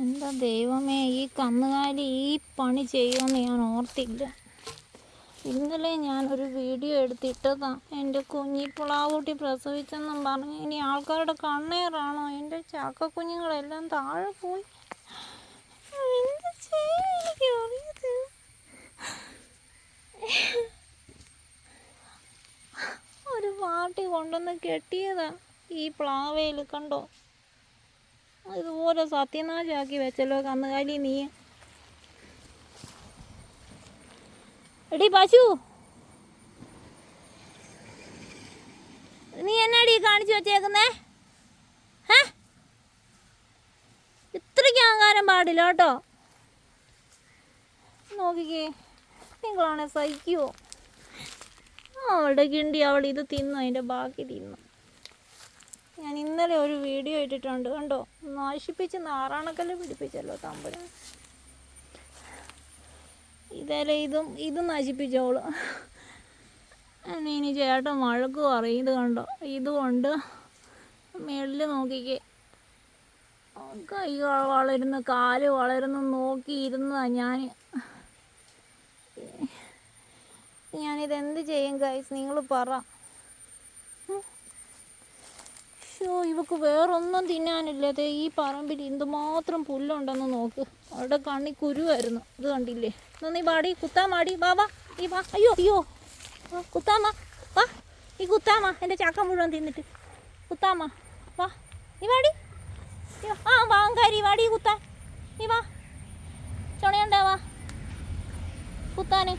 എന്താ ദൈവമേ ഈ കന്നുകാലി ഈ പണി ചെയ്യുമെന്ന് ഞാൻ ഓർത്തില്ല. ഇന്നലെ ഞാനൊരു വീഡിയോ എടുത്തിട്ടതാ. എന്റെ കുഞ്ഞി പുളാവൂട്ടി പ്രസവിച്ചെന്നും പറഞ്ഞ് ഇനി ആൾക്കാരുടെ കണ്ണേറാണോ? എന്റെ ചാക്ക കുഞ്ഞുങ്ങളെല്ലാം താഴെ പോയി. ഒരു പാട്ടി കൊണ്ടുവന്ന് കെട്ടിയതാ ഈ പ്ലാവയിൽ കണ്ടോ? ഇതുപോലെ സത്യനാശാക്കി വെച്ചല്ലോ കന്നുകാലി നീ. എടി പശു. നീ എന്നാടി കാണിച്ചു വെച്ചേക്കുന്നേ? ഇത്രയ്ക്ക് അഹങ്കാരം പാടില്ല കേട്ടോ. നോക്കിക്കേ നിങ്ങളാണെ സഹിക്കുവോ? അവളുടെ കിണ്ടി അവൾ ഇത് തിന്നു അതിന്റെ ബാക്കി തിന്നു. ഞാൻ ഇന്നലെ ഒരു വീഡിയോ ഇട്ടിട്ടുണ്ട് കണ്ടോ? നശിപ്പിച്ച് നാറാണക്കല്ല് പിടിപ്പിച്ചല്ലോ തമ്പുരാൻ. ഇതേലെ ഇതും ഇതും നശിപ്പിച്ചോളൂ. ഇനി ചേട്ടൻ വഴക്ക് പറയും ഇത് കണ്ടോ? ഇതുകൊണ്ട് മേളിൽ നോക്കിക്കേ. കൈ വളരുന്നു കാൽ വളരുന്നു നോക്കി ഇരുന്നതാ ഞാൻ ഞാനിതെന്ത് ചെയ്യും ഗൈസ് നിങ്ങൾ പറ. ഷോ ഇവക്ക് വേറൊന്നും തിന്നാനില്ലാതെ ഈ പറമ്പിൽ എന്തുമാത്രം പുല്ലുണ്ടെന്ന് നോക്ക്. അവിടെ കണ്ണി കുരുവായിരുന്നു. ഇത് കണ്ടില്ലേ? നീ പാടി കുത്താൻ മാടി വാ വാ ഈ വാ. അയ്യോ അയ്യോ. കുത്താമാ വാ. ഈ കുത്താമ്മ എന്റെ ചക്ക മുഴുവൻ തിന്നിട്ട്. കുത്താമ്മ വാ. നീ വാടി. അയ്യോ, ആ വാങ്കാരി വാടി കുത്താൻ. നീ വാ. ചുണയുണ്ടാ വാ. കുത്താന്.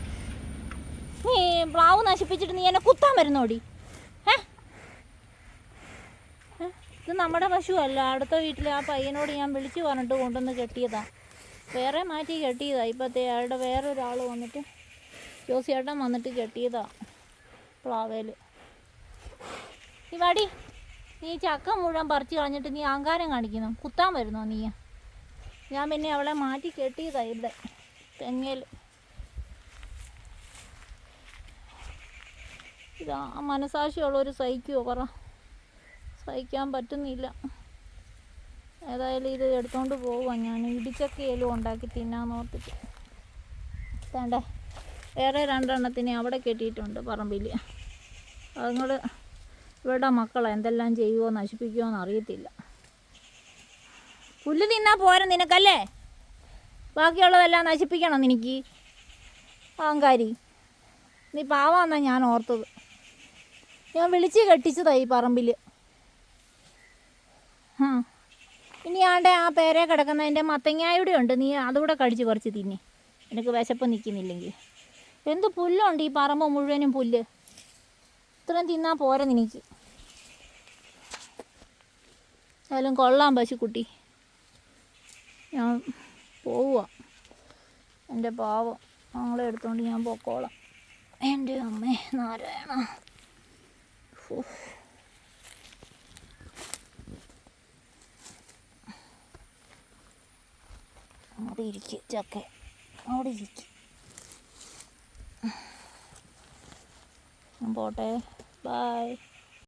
നീ പ്ലാവ് നശിപ്പിച്ചിട്ട് നീ എന്നെ കുത്താൻ വരുന്നോടി ഏ ഏ? ഇത് നമ്മുടെ പശു അല്ല അടുത്ത വീട്ടിലെ ആ പയ്യനോട് ഞാൻ വിളിച്ചു പറഞ്ഞിട്ട് കൊണ്ടുവന്ന് കെട്ടിയതാണ് വേറെ മാറ്റി കെട്ടിയതാണ് ഇപ്പോഴത്തെ അയാളുടെ വേറൊരാൾ വന്നിട്ട് ജോസിയേട്ടൻ വന്നിട്ട് കെട്ടിയതാണ് പ്ലാവേൽ നീ വാടി നീ ചക്ക മുഴുവൻ പറിച്ചു കളഞ്ഞിട്ട് നീ അഹങ്കാരം കാണിക്കുന്നു. കുത്താൻ വരുന്നോ നീ? ഞാൻ പിന്നെ അവളെ മാറ്റി കെട്ടിയതാണ് ഇവിടെ തെങ്ങൽ. ഇതാ മനസാക്ഷിയുള്ളൊരു സഹിക്കുമോ പറ. സഹിക്കാൻ പറ്റുന്നില്ല. ഏതായാലും ഇത് എടുത്തോണ്ട് പോവാം. ഞാൻ ഇടിച്ചക്കയിലും ഉണ്ടാക്കി തിന്നാന്ന് ഓർത്തിട്ട്. വേണ്ടേ വേറെ രണ്ടെണ്ണത്തിനെ അവിടെ കെട്ടിയിട്ടുണ്ട് പറമ്പിൽ അതുങ്ങൾ ഇവിടെ മക്കളെ. എന്തെല്ലാം ചെയ്യുമോ നശിപ്പിക്കുമോ എന്ന് അറിയത്തില്ല. പുല്ല് തിന്നാ പോരാ നിനക്കല്ലേ? ബാക്കിയുള്ളതെല്ലാം നശിപ്പിക്കണം നിനക്ക്. അഹങ്കാരി. നീ പാവാന്നാ ഞാൻ ഓർത്തത്. ഞാൻ വിളിച്ച് കെട്ടിച്ചതായി പറമ്പിൽ ഇനി ആണ്ടെ ആ പേരെ കിടക്കുന്നതിന്റെ മത്തങ്ങായുടെ ഉണ്ട്. നീ അതുകൂടെ കടിച്ച് കുറച്ച് തിന്നെ. എനിക്ക് വിശപ്പ് നിൽക്കുന്നില്ലെങ്കിൽ. എന്ത് പുല്ലുണ്ട് ഈ പറമ്പ് മുഴുവനും പുല്ല്? ഇത്രയും തിന്നാൽ പോരെ നിനക്ക്. ഏതായാലും കൊള്ളാം പശുക്കുട്ടി. ഞാൻ പോവുക എന്റെ പാവം. ഞങ്ങളെ എടുത്തോണ്ട് ഞാൻ പൊക്കോളാം. എന്റെ അമ്മേ നാരായണ. അവിടെ ഇരിക്കും ചക്ക അവിടെ ഇരിക്കും. പോട്ടെ. ബായ്